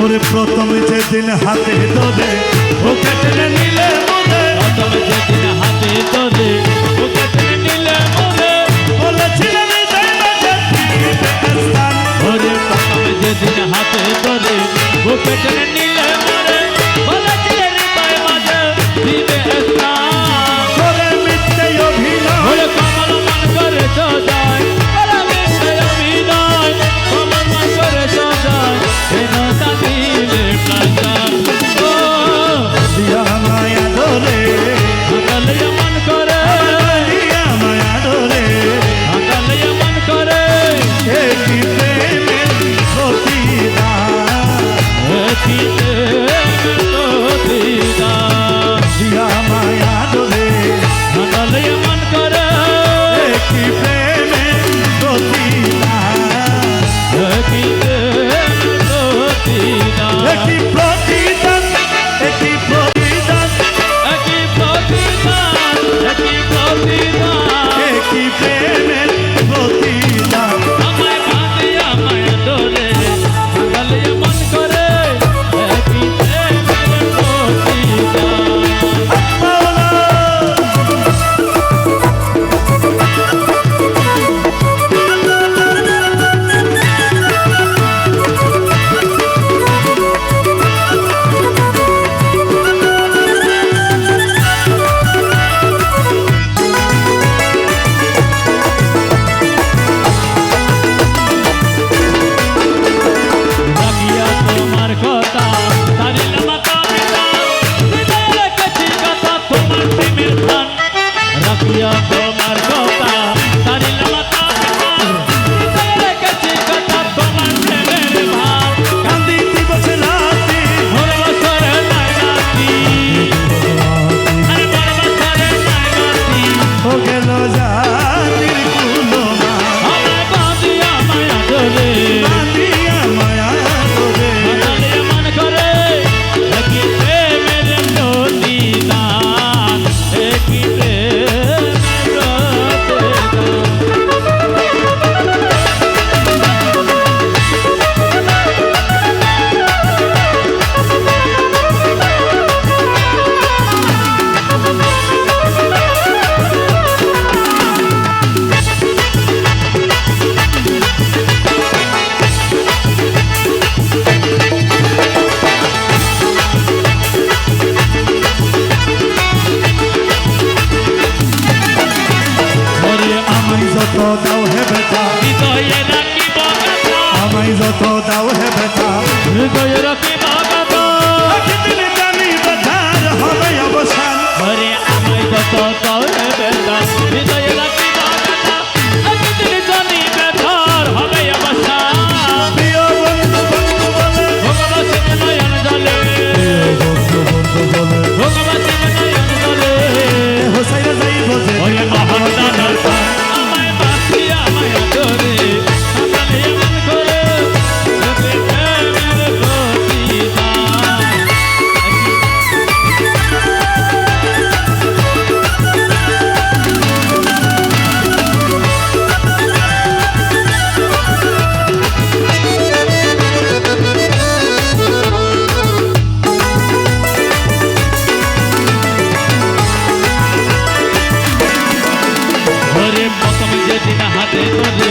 ওরে প্রথম যেদিন হাতে ধরে ও কেটে নিলে প্রথম যেদিন হাতে ধরে दाव है बेटा हृदय रखी Hallelujah.